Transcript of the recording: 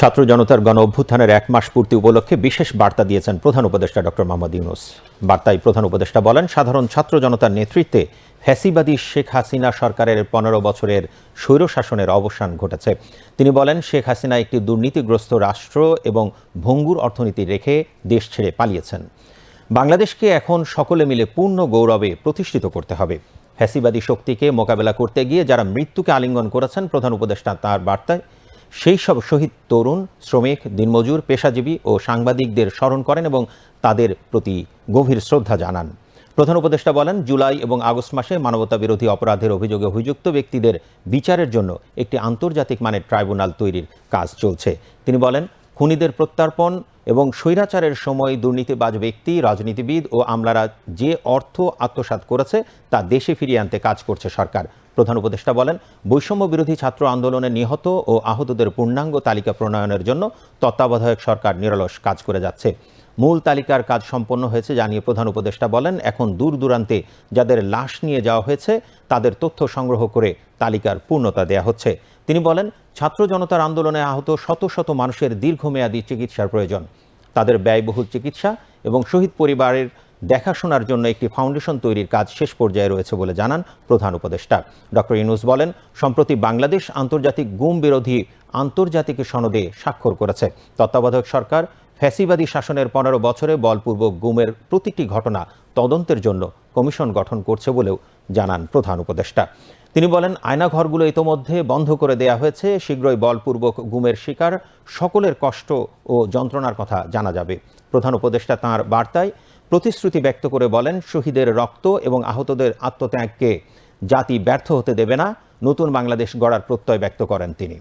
ছাত্র জনতার গণ অভ্যুত্থানের এক মাস পূর্তি উপলক্ষে বিশেষ বার্তা দিয়েছেন প্রধান উপদেষ্টা ডক্টর মোহাম্মদ ইউনুস। বার্তায় প্রধান উপদেষ্টা বলেন, সাধারণ ছাত্র জনতার নেতৃত্বে ফ্যাসিবাদী শেখ হাসিনা সরকারের পনেরো বছরের স্বৈরশাসনের অবসান ঘটেছে। তিনি বলেন, শেখ হাসিনা একটি দুর্নীতিগ্রস্ত রাষ্ট্র এবং ভঙ্গুর অর্থনীতি রেখে দেশ ছেড়ে পালিয়েছেন। বাংলাদেশকে এখন সকলে মিলে পূর্ণ গৌরবে প্রতিষ্ঠিত করতে হবে। ফ্যাসিবাদী শক্তিকে মোকাবেলা করতে গিয়ে যারা মৃত্যুকে আলিঙ্গন করেছেন, প্রধান উপদেষ্টা তার বার্তায় সেই সব শহীদ তরুণ, শ্রমিক, দিনমজুর, পেশাজীবী ও সাংবাদিকদের স্মরণ করেন এবং তাদের প্রতি গভীর শ্রদ্ধা জানান। প্রধান উপদেষ্টা বলেন, জুলাই এবং আগস্ট মাসে মানবতা বিরোধী অপরাধের অভিযোগে অভিযুক্ত ব্যক্তিদের বিচারের জন্য একটি আন্তর্জাতিক মানের ট্রাইব্যুনাল তৈরির কাজ চলছে। তিনি বলেন, খুনিদের প্রত্যার্পণ এবং স্বৈরাচারের সময় দুর্নীতিবাজ ব্যক্তি, রাজনীতিবিদ ও আমলারা যে অর্থ আত্মসাৎ করেছে তা দেশে ফিরিয়ে আনতে কাজ করছে সরকার। প্রধান উপদেষ্টা বলেন, বৈষম্য বিরোধী ছাত্র আন্দোলনে নিহত ও আহতদের পূর্ণাঙ্গ তালিকা প্রণয়নের জন্য তত্ত্বাবধায়ক সরকার নিরলস কাজ করে যাচ্ছে। মূল তালিকার কাজ সম্পন্ন হয়েছে জানিয়ে প্রধান উপদেষ্টা বলেন, এখন দূর দূরান্তে যাদের লাশ নিয়ে যাওয়া হয়েছে, তাদের তথ্য সংগ্রহ করে তালিকার পূর্ণতা দেয়া হচ্ছে। তিনি বলেন, ছাত্র জনতার আন্দোলনে আহত শত শত মানুষের দীর্ঘমেয়াদী চিকিৎসার প্রয়োজন। তাদের ব্যয়বহুল চিকিৎসা এবং শহীদ পরিবারের দেখাশোনার জন্য একটি ফাউন্ডেশন তৈরির কাজ শেষ পর্যায়ে রয়েছে বলে জানান প্রধান উপদেষ্টা। ডক্টর ইনুস বলেন, সম্প্রতি বাংলাদেশ আন্তর্জাতিক গুম বিরোধী আন্তর্জাতিক সনদে স্বাক্ষর করেছে। তত্ত্বাবধায়ক সরকার ফ্যাসিবাদী শাসনের পনেরো বছরে বলপূর্বক গুমের প্রতিটি ঘটনা তদন্তের জন্য কমিশন গঠন করছে বলেও জানান প্রধান উপদেষ্টা। তিনি বলেন, আয়নাঘরগুলো ইতোমধ্যে বন্ধ করে দেয়া হয়েছে, শীঘ্রই বলপূর্বক গুমের শিকার সকলের কষ্ট ও যন্ত্রণার কথা জানা যাবে। প্রধান উপদেষ্টা তাঁর বার্তায় প্রতিশ্রুতি ব্যক্ত করে বলেন, শহীদের রক্ত এবং আহতদের আত্মত্যাগকে জাতি ব্যর্থ হতে দেবে না। নতুন বাংলাদেশ গড়ার প্রত্যয় ব্যক্ত করেন তিনি।